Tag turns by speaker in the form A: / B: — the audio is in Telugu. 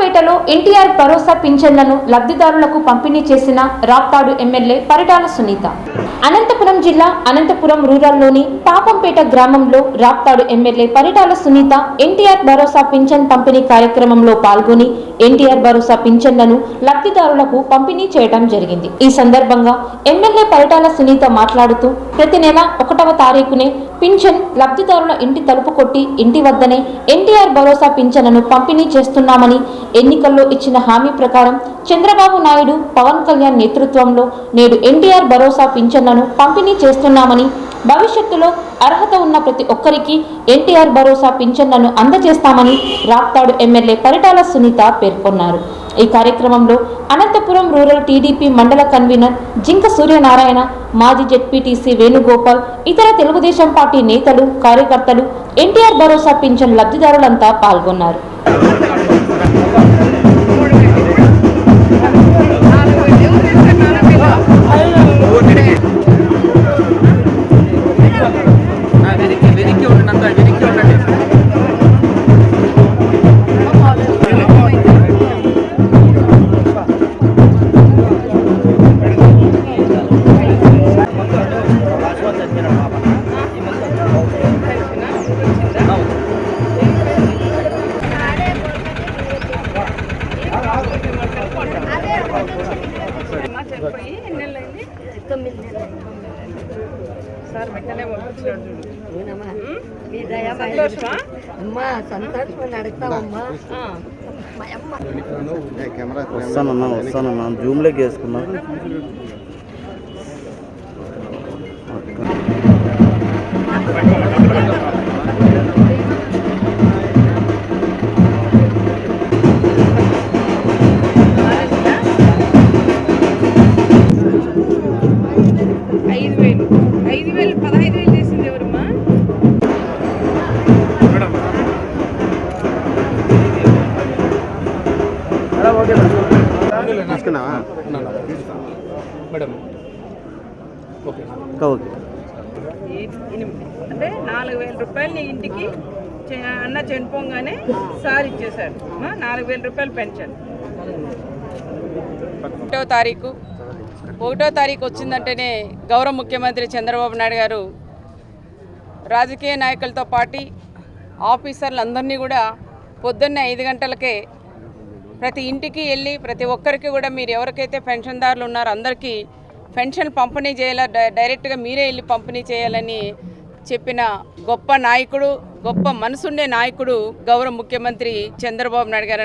A: పాపంపేటలో ఎన్టీఆర్ భరోసా పింఛన్లను లబ్ధిదారులకు పంపిణీ చేసిన రాప్తాడు ఎమ్మెల్యే పరిటాల సునీత. అనంతపురం జిల్లా అనంతపురం రూరల్లోని పాపంపేట గ్రామంలో రాప్తాడు ఎమ్మెల్యే పరిటాల సునీత ఎన్టీఆర్ భరోసా పింఛన్ పంపిణీ కార్యక్రమంలో పాల్గొని ఎన్టీఆర్ భరోసా పింఛన్లను లబ్ధిదారులకు పంపిణీ చేయడం జరిగింది. ఈ సందర్భంగా ఎమ్మెల్యే పరిటాల సునీత మాట్లాడుతూ ప్రతి నెల ఒకటవ తారీఖునే పింఛన్ లబ్ధిదారుల ఇంటి తలుపు కొట్టి ఇంటి వద్దనే ఎన్టీఆర్ భరోసా పింఛన్లను పంపిణీ చేస్తున్నామని ఎన్నికల్లో ఇచ్చిన హామీ ప్రకారం చంద్రబాబు నాయుడు పవన్ కళ్యాణ్ నేతృత్వంలో నేడు ఎన్టీఆర్ భరోసా పింఛన్లను పంపిణీ చేస్తున్నామని భవిష్యత్తులో అర్హత ఉన్న ప్రతి ఒక్కరికి ఎన్టీఆర్ భరోసా పింఛన్లను అందజేస్తామని రాప్తాడు ఎమ్మెల్యే పరిటాల సునీత పేర్కొన్నారు. ఈ కార్యక్రమంలో అనంతపురం రూరల్ టీడీపీ మండల కన్వీనర్ జింక సూర్యనారాయణ మాజీ జెడ్పీటీసీ వేణుగోపాల్ ఇతర తెలుగుదేశం పార్టీ నేతలు కార్యకర్తలు ఎన్టీఆర్ భరోసా పింఛన్ లబ్ధిదారులంతా పాల్గొన్నారు.
B: తొమ్మిది. సార్ వెంటనే
C: అమ్మా
D: వస్తానన్నా వస్తానన్నా. జూమ్లోకి వేసుకున్నా తీసుకున్నావా?
E: మేడం. ఓకే.
D: ఓకే.
B: అంటే నాలుగు వేల రూపాయలు నీ ఇంటికి అన్న చనిపోగానే సార్ ఇచ్చేశారు. అమ్మా, నాలుగు వేల రూపాయలు పెన్షన్. ఒకటో తారీఖు ఒకటో తారీఖు వచ్చిందంటేనే గౌరవ ముఖ్యమంత్రి చంద్రబాబు నాయుడు గారు రాజకీయ నాయకులతో పాటు ఆఫీసర్లందరినీ కూడా పొద్దున్నే ఐదు గంటలకే ప్రతి ఇంటికి వెళ్ళి ప్రతి ఒక్కరికి కూడా మీరు ఎవరికైతే పెన్షన్దారులు ఉన్నారో అందరికీ పెన్షన్ పంపిణీ చేయాల డై- డైరెక్ట్గా మీరే వెళ్ళి పంపిణీ చేయాలని చెప్పిన గొప్ప నాయకుడు గొప్ప మనసుండే నాయకుడు గౌరవ ముఖ్యమంత్రి చంద్రబాబు నాయుడు గారు